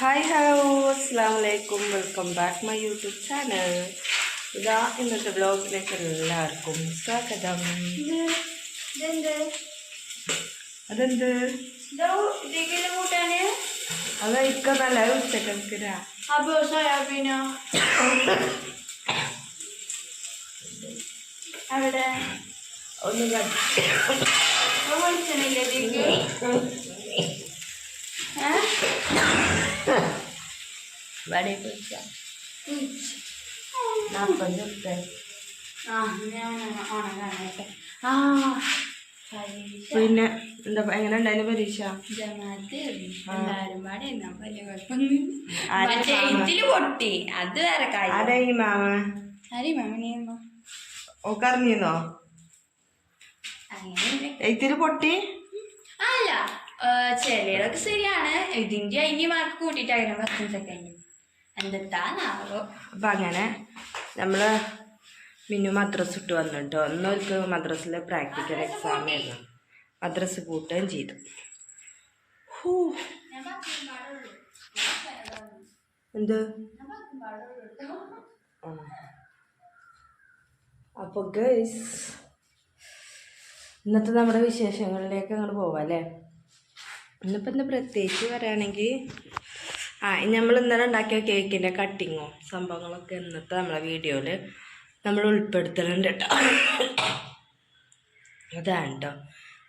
Hi hello അസ്സാം വലൈക്കും welcome back my YouTube channel ഇതാ ഇന്നത്തെ വ്ലോഗിലേക്ക് എല്ലാവർക്കും സ്വാഗതം? അതെന്ത്? അത് ഇക്ക നല്ല ഉച്ചക്കൽക്കിരാ അപ്പൊ സോയാബീനോ? അവിടെ? ഒന്ന് ഇപ്പൊ വടയെ പൊരിച്ച നാൽപ്പത് റുപ്യ പിന്നെ എന്താ എങ്ങനെ ഉണ്ടായിരുന്നു പരീക്ഷ? മാമ? പൊട്ടി. അത് വേറെ അതായി മാമ? ആരി മാമനെയുമ്പോ ഓക്കറിഞ്ഞോ അങ്ങനെ എയ്ത്തിൽ പൊട്ടി? അല്ല ചിലതൊക്കെ ശരിയാണ്. ഇതിന്റെ അതിന് മാർക്ക് കൂട്ടിയിട്ടായിരുന്നു പത്തും സെക്കൻഡ്. എന്തെത്താനാവോ അപ്പം അങ്ങനെ നമ്മൾ മിന്നു മദ്രസ് ഇട്ട് വന്നിട്ടോ. ഇന്നൊരിക്കൽ മദ്രസിലെ പ്രാക്ടിക്കൽ എക്സാം ആയിരുന്നു. മദ്രസ് കൂട്ടുകയും ചെയ്തു. എന്ത്? അപ്പോൾ ഗൈസ് ഇന്നത്തെ നമ്മുടെ വിശേഷങ്ങളിലേക്ക് അങ്ങോട്ട് പോവാം അല്ലേ? ഇന്നിപ്പോൾ ഇന്ന് പ്രത്യേകിച്ച് പറയുകയാണെങ്കിൽ ആ നമ്മൾ ഇന്നലെ ഉണ്ടാക്കിയ കേക്കിന്റെ കട്ടിങ്ങോ സംഭവങ്ങളൊക്കെ ഇന്നത്തെ നമ്മളെ വീഡിയോയിൽ നമ്മൾ ഉൾപ്പെടുത്തലുണ്ട് കേട്ടോ അതാണ് കേട്ടോ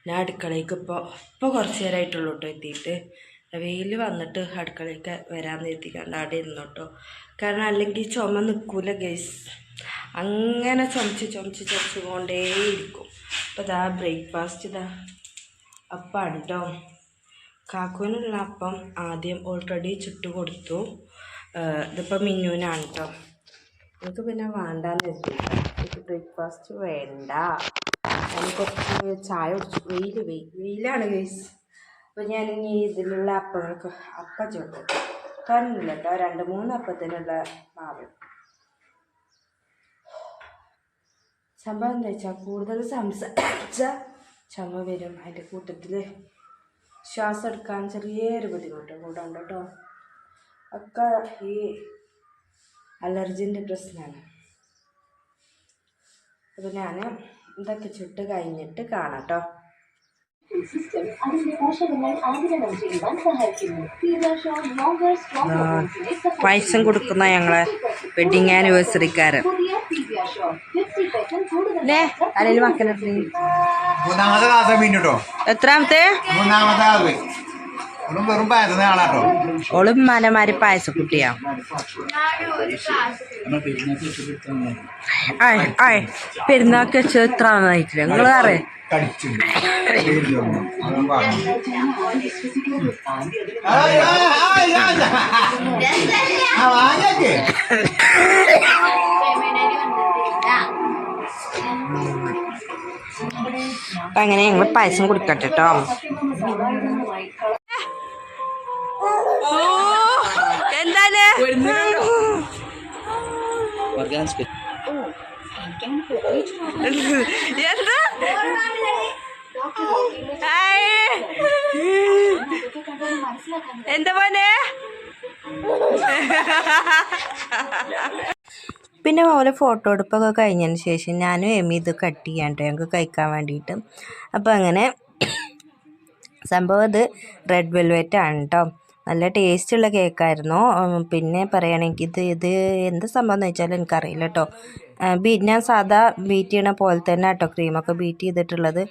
ഞാൻ അടുക്കളയ്ക്ക് ഇപ്പോൾ ഇപ്പോൾ കുറച്ച് നേരമായിട്ടുള്ളൂ കേട്ടോ എത്തിയിട്ട്. വെയിൽ വന്നിട്ട് അടുക്കളയ്ക്ക് വരാമെന്ന് എത്തിക്കാണ്ട് അവിടെ ഇരുന്നു കേട്ടോ കാരണം അല്ലെങ്കിൽ ചുമ നിൽക്കൂല ഗൈസ് അങ്ങനെ ചുമച്ച് ചുമച്ച് ചുമച്ച് അപ്പോൾ ഇതാ ബ്രേക്ക്ഫാസ്റ്റ് ഇതാ അപ്പാണ് കേട്ടോ കാക്കുവിനുള്ള അപ്പം ആദ്യം ഓൾറെഡി ചുട്ടു കൊടുത്തു ഇതിപ്പോൾ മിന്നുവിനാണ് കേട്ടോ എനിക്ക് പിന്നെ വേണ്ടാന്ന് വെച്ചു എനിക്ക് ബ്രേക്ക്ഫാസ്റ്റ് വേണ്ട. ഞാൻ കുറച്ച് ചായ കുടിച്ചു. വെയിൽ വെയിൽ വെയിലാണ് ഗൈസ് അപ്പോൾ ഞാൻ ഇനി ഇതിലുള്ള അപ്പങ്ങൾക്ക് അപ്പ ചുട്ടു കണ്ടില്ല കേട്ടോ രണ്ട് മൂന്ന് അപ്പത്തിനുള്ള മാവ്. സംഭവം എന്താ വെച്ചാൽ കൂടുതൽ സംസാരിച്ച ചുമ വരും. അതിന്റെ കൂട്ടത്തിൽ ശ്വാസം എടുക്കാൻ ചെറിയൊരു ബുദ്ധിമുട്ട് കൂടെ ഉണ്ട് കേട്ടോ. ഒക്കെ ഈ അലർജിന്റെ പ്രശ്നമാണ്. അപ്പോൾ ഞാൻ ഇതൊക്കെ ചുട്ട് കഴിഞ്ഞിട്ട് കാണാം കേട്ടോ. സിസ്റ്റം അതിന്റെ പോഷകങ്ങൾ ആഗിരണം ചെയ്യുവാൻ സഹായിക്കുന്നു. പീഡിയാഷോർ ലോങ്കർ സ്ട്രോങ് പ്രോട്ടീൻസിനെ പായസം കൊടുക്കുന്ന ഞങ്ങളെ. വെഡിങ് ആനിവേഴ്സറിക്കാരൻ എത്രാമത്തെ? ഓളും മലമാരി പായസക്കുട്ടിയാ പെരുന്നാൾക്ക് വെച്ച് എത്ര നന്നായിട്ടില്ല. നിങ്ങൾ അറിയാം അങ്ങനെ ഞങ്ങൾ പായസം കുടിക്കട്ടെ കേട്ടോ എന്താണ്? എന്താ? ഹായ്. എന്താ മോനെ? പിന്നെ ഓലെ ഫോട്ടോ എടുപ്പൊക്കെ കഴിഞ്ഞതിന് ശേഷം ഞാനും എമി ഇത് കട്ട് ചെയ്യാൻ കേട്ടോ ഞങ്ങൾക്ക് കഴിക്കാൻ വേണ്ടിയിട്ട്. അപ്പോൾ അങ്ങനെ സംഭവം ഇത് റെഡ് വെൽവെറ്റ് ആണ് കേട്ടോ നല്ല ടേസ്റ്റുള്ള കേക്കായിരുന്നു. പിന്നെ പറയുകയാണെങ്കിൽ ഇത് ഇത് എന്ത് സംഭവം എന്ന് വെച്ചാൽ എനിക്കറിയില്ല കേട്ടോ ഞാൻ സാധാ ബീറ്റ് ചെയ്യണ പോലെ തന്നെ കേട്ടോ ക്രീമൊക്കെ ബീറ്റ് ചെയ്തിട്ടുള്ളത്.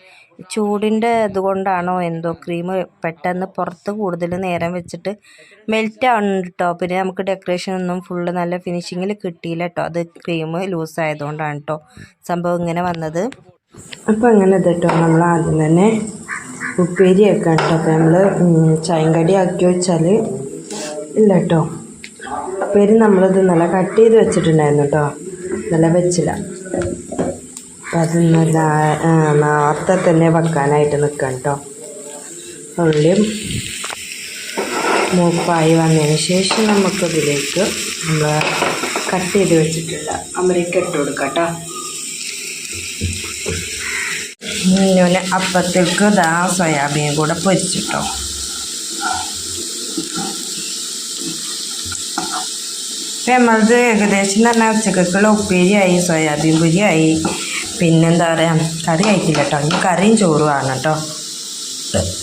ചൂടിന്റെ ഇതുകൊണ്ടാണോ എന്തോ ക്രീം പെട്ടെന്ന് പുറത്ത് കൂടുതൽ നേരം വെച്ചിട്ട് മെൽറ്റ് ആവുന്നുണ്ട് കേട്ടോ പിന്നെ നമുക്ക് ഡെക്കറേഷൻ ഒന്നും ഫുള്ള് നല്ല ഫിനിഷിങ്ങിൽ കിട്ടിയില്ല കേട്ടോ അത് ക്രീം ലൂസ് ആയതുകൊണ്ടാണ് കേട്ടോ സംഭവം ഇങ്ങനെ വന്നത്. അപ്പോൾ അങ്ങനെ കേട്ടോ നമ്മൾ ആദ്യം തന്നെ ഉപ്പേരി വെക്കാം കേട്ടോ അപ്പോൾ നമ്മൾ ചായങ്കടി കടി ആക്കി വെച്ചാൽ ഇല്ല കേട്ടോ ഉപ്പേരി നമ്മളിത് നല്ല കട്ട് ചെയ്ത് വെച്ചിട്ടുണ്ടായിരുന്നു കേട്ടോ നല്ല വെച്ചില്ല. അപ്പം അത് നേരത്തെ തന്നെ വെക്കാനായിട്ട് നിൽക്കാം കേട്ടോ ഉള്ളിയും മൂപ്പായി വന്നതിന് ശേഷം നമുക്കതിലേക്ക് നമ്മൾ കട്ട് ചെയ്ത് വെച്ചിട്ടുള്ള അമരിക്ക ഇട്ട് കൊടുക്കാം കേട്ടോ മിന്നുവിന് അപ്പത്തേക്ക് ഇതാ സോയാബീൻ കൂടെ പൊരിച്ചിട്ടോ. നമ്മളത് ഏകദേശം തന്നെ ഉച്ചക്കുള്ള ഉപ്പേരിയായി സോയാബീൻ പൊരിയായി പിന്നെന്താ പറയുക കറി കഴിക്കില്ല കേട്ടോ ഇനി കറിയും ചോറുമാണ് കേട്ടോ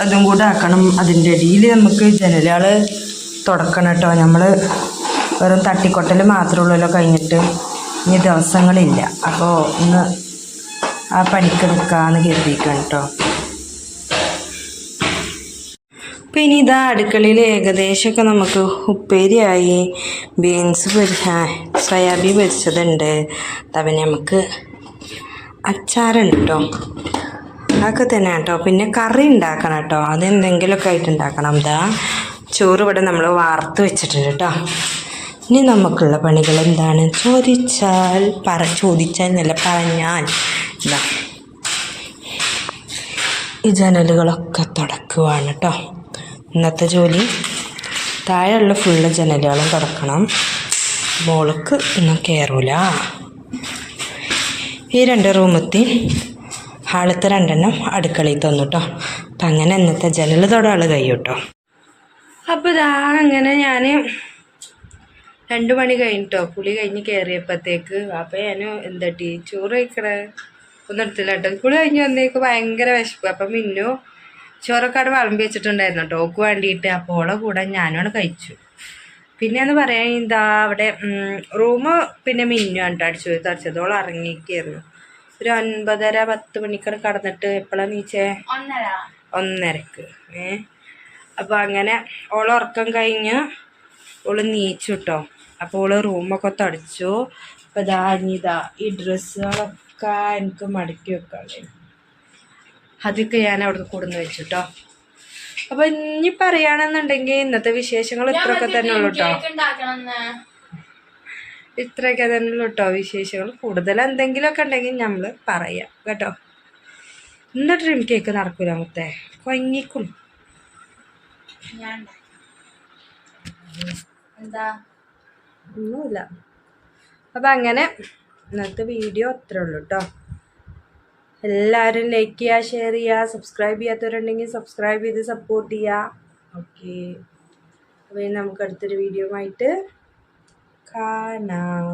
അതും കൂടെ ആക്കണം. അതിന്റെ ഇടയിൽ നമുക്ക് ജനലുകൾ തുടക്കണം കേട്ടോ നമ്മൾ വെറും തട്ടിക്കൊട്ടൽ മാത്രമേ ഉള്ളല്ലോ കഴിഞ്ഞിട്ട്. ഇനി ദിവസങ്ങളില്ല. അപ്പോൾ ഇന്ന് ആ പണിക്ക് നിൽക്കാമെന്ന് കരുതിക്കണം കേട്ടോ പിന്നെ ഇതാ അടുക്കളയിൽ ഏകദേശമൊക്കെ നമുക്ക് ഉപ്പേരിയായി. ബീൻസ് പൊരിച്ച സോയാബീൻ പൊരിച്ചതുണ്ട്. പിന്നെ നമുക്ക് അച്ചാറുണ്ട് കേട്ടോ അതൊക്കെ തന്നെ കേട്ടോ പിന്നെ കറി ഉണ്ടാക്കണം കേട്ടോ അതെന്തെങ്കിലുമൊക്കെ ആയിട്ട് ഉണ്ടാക്കണം. ഇതാ ചോറ് ഇവിടെ നമ്മൾ വാർത്ത് വെച്ചിട്ടുണ്ട് കേട്ടോ ഇനി നമുക്കുള്ള പണികൾ എന്താണ്? ചോദിച്ചാൽ പറ ചോദിച്ചാൽ എന്നല്ല പറഞ്ഞാൽ. ഈ ജനലുകളൊക്കെ തുടക്കുവാണ് കേട്ടോ ഇന്നത്തെ ജോലി. താഴെയുള്ള ഫുള്ള് ജനലുകളും തുടക്കണം. മോൾക്ക് ഒന്നും കയറൂല ഈ രണ്ട് റൂമെത്തി ഹാളത്തെ രണ്ടെണ്ണം അടുക്കളയിൽ തന്നു കേട്ടോ അപ്പം അങ്ങനെ ഇന്നത്തെ ജനൽ തൊടാൾ കഴിയും കേട്ടോ അപ്പോൾ ഇതാ അങ്ങനെ ഞാൻ രണ്ട് മണി കഴിഞ്ഞിട്ടോ പുളി കഴിഞ്ഞ് കയറിയപ്പോഴത്തേക്ക് അപ്പോൾ ഞാൻ എന്താ ടീ ചോറ് കഴിക്കണേ? ഒന്നും എടുത്തില്ല കേട്ടോ. കുളി കഴിഞ്ഞ് വന്നേക്ക് ഭയങ്കര വിശപ്പ്. അപ്പം മിന്നു ചോറൊക്കെ അവിടെ വിളമ്പി വെച്ചിട്ടുണ്ടായിരുന്നു കേട്ടോ. ഓക്ക് വേണ്ടിയിട്ട്. അപ്പോൾ ഓളെ കൂടെ ഞാനോട് കഴിച്ചു. പിന്നെ എന്ന് പറയാൻ എന്താ അവിടെ റൂം പിന്നെ മിന്നു കണ്ടോ അടിച്ചു തടിച്ചത്. ഓൾ ഇറങ്ങിക്കായിരുന്നു ഒരു ഒൻപതര പത്ത് മണിക്കാണ് കടന്നിട്ട് എപ്പോഴാണ് നീച്ചേ? ഒന്നര. ഒന്നരക്ക്. ഏ? അപ്പോൾ അങ്ങനെ ഓളെ ഉറക്കം കഴിഞ്ഞ് ഓൾ നീച്ചു കേട്ടോ. അപ്പോൾ ഓൾ റൂമൊക്കെ തുടച്ചു. അപ്പോൾ ഇതാ ഇനി ഇതാ ഈ ഡ്രസ്സുകളൊക്കെ എനിക്ക് മടക്കി വെക്കാം അതൊക്കെ ഞാൻ അവിടെ കൂടുന്ന വെച്ചു കേട്ടോ അപ്പൊ ഇനി പറയുകയാണെന്നുണ്ടെങ്കിൽ ഇന്നത്തെ വിശേഷങ്ങൾ ഇത്രയൊക്കെ തന്നെ ഉള്ളു കേട്ടോ ഇത്രയൊക്കെ തന്നെ ഉള്ളു കേട്ടോ വിശേഷങ്ങൾ. കൂടുതൽ എന്തെങ്കിലുമൊക്കെ ഉണ്ടെങ്കിൽ നമ്മൾ പറയാം. കേട്ടോ? ഇന്ന് ഡ്രീം കേക്ക് നടക്കൂല മുത്തേ. കൊങ്ങിക്കും ഒന്നുമില്ല. അപ്പം അങ്ങനെ ഇന്നത്തെ വീഡിയോ അത്രേ ഉള്ളൂ കേട്ടോ എല്ലാവരും ലൈക്ക് ചെയ്യുക ഷെയർ ചെയ്യുക സബ്സ്ക്രൈബ് ചെയ്യാത്തവരുണ്ടെങ്കിൽ സബ്സ്ക്രൈബ് ചെയ്ത് സപ്പോർട്ട് ചെയ്യുക ഓക്കെ അപ്പോൾ നമുക്ക് അടുത്തൊരു വീഡിയോ ആയിട്ട് കാണാം.